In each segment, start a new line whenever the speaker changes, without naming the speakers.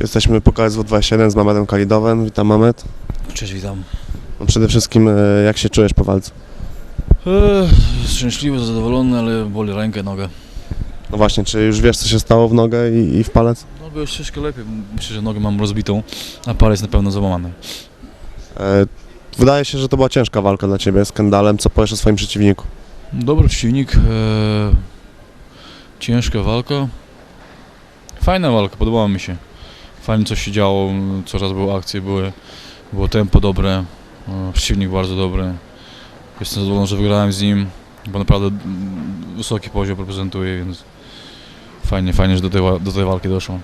Jesteśmy po KSW 27 z Mamedem Kalidowem. Witam Mamed.
Cześć, witam.
No przede wszystkim e, jak się czujesz po walce?
Eee, szczęśliwy, zadowolony, ale boli rękę, nogę.
No właśnie, czy już wiesz co się stało w nogę i, i w palec?
Nogę już troszkę lepiej. Myślę, że nogę mam rozbitą, a palec na pewno załamany.
E, wydaje się, że to była ciężka walka dla Ciebie z Kendallem. Co powiesz o swoim przeciwniku?
Dobry przeciwnik. Eee, ciężka walka. Fajna walka, podobała mi się. Fajnie coś się działo, coraz były akcje, były, było tempo dobre, e, przeciwnik bardzo dobry. Jestem zadowolony, że wygrałem z nim, bo naprawdę mm, wysoki poziom reprezentuje, więc fajnie, fajnie, że do tej, do tej walki doszło.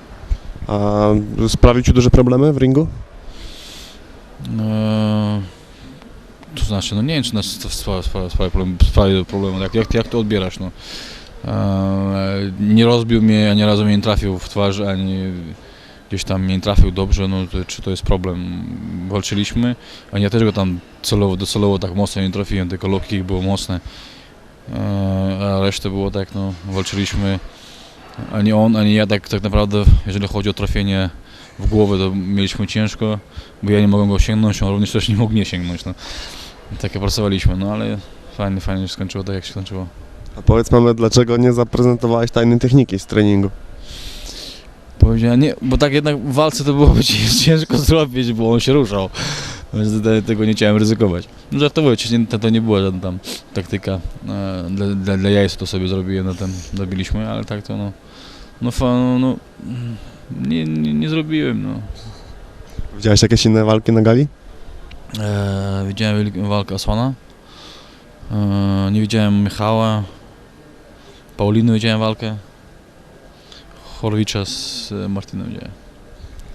A sprawił Ci duże problemy w ringu?
Eee, to znaczy, no nie wiem, czy nas to sprawia, problem, sprawia problemu, jak, jak, jak to odbierasz, no. Eee, nie rozbił mnie, ani razu mnie nie trafił w twarz, ani gdzieś tam nie trafił dobrze, no to, czy to jest problem? Walczyliśmy, a ja też go tam celowo, docelowo tak mocno nie trafiłem, tylko low kick było mocne, eee, a resztę było tak, no, walczyliśmy, ani on, ani ja tak, tak naprawdę, jeżeli chodzi o trafienie w głowę, to mieliśmy ciężko, bo ja nie mogłem go sięgnąć, on również też nie mógł mnie sięgnąć. No. Takie pracowaliśmy, no ale fajnie, fajnie się skończyło tak, jak się skończyło.
A powiedz Mamed, dlaczego nie zaprezentowałeś tajnej techniki z treningu?
Powiedziałem, nie, bo tak jednak w walce to byłoby ci- ciężko zrobić, bo on się ruszał. Więc te- tego nie chciałem ryzykować. No żartowuję, to, to nie była żadna tam taktyka. E, Dla, dla, dla to sobie zrobiłem, no ten dobiliśmy, ale tak to no, no, no, no nie, nie, nie zrobiłem, no.
Widziałeś jakieś inne walki na gali?
E, widziałem walkę Osmana. E, nie widziałem Michała. Pauliny widziałem walkę. Horwicza z e, Martinem widziałem.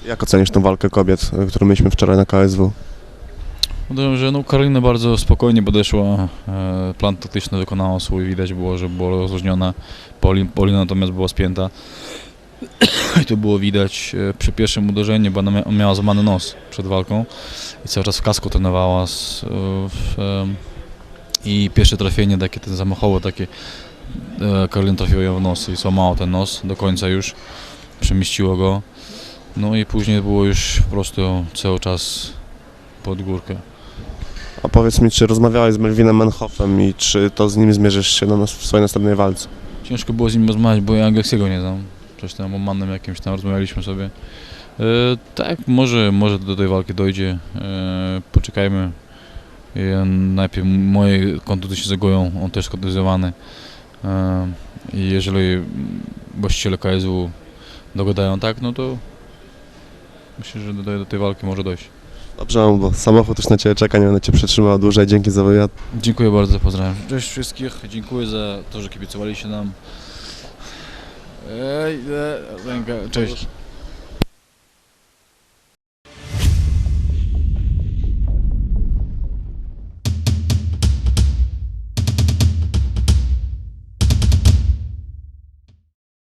Jak ocenisz tą walkę kobiet, e, którą mieliśmy wczoraj na KSW?
Uważam, że no, Karolina bardzo spokojnie podeszła. E, plan taktyczny wykonała swój. Widać było, że była. Paulin, Paulina natomiast była spięta. I to było widać przy pierwszym uderzeniu, bo ona mia- miała złamany nos przed walką i cały czas w kasku trenowała. Z, w, I pierwsze trafienie, takie ten zamachowe, takie e, Karolina trafiła ją w nos i złamała ten nos do końca już. Przemieściło go. No i później było już po prostu cały czas pod górkę.
A powiedz mi, czy rozmawiałeś z Melvinem Manhoffem i czy to z nim zmierzysz się na nas w swojej następnej walce?
Ciężko było z nim rozmawiać, bo ja angielskiego nie znam. Coś tam o mannem jakimś tam rozmawialiśmy sobie. E, tak, może, może do tej walki dojdzie. E, poczekajmy. E, najpierw moje kontuzje się zagoją, on też kontuzjowany. E, I jeżeli właściciele KSW dogadają tak, no to myślę, że do, do tej walki może dojść.
Dobrze, bo samochód już na Ciebie czeka, nie będę Cię przetrzymał dłużej. Dzięki za wywiad.
Dziękuję bardzo, pozdrawiam. Cześć wszystkich, dziękuję za to, że kibicowaliście nam. Ej, e, ręka, cześć.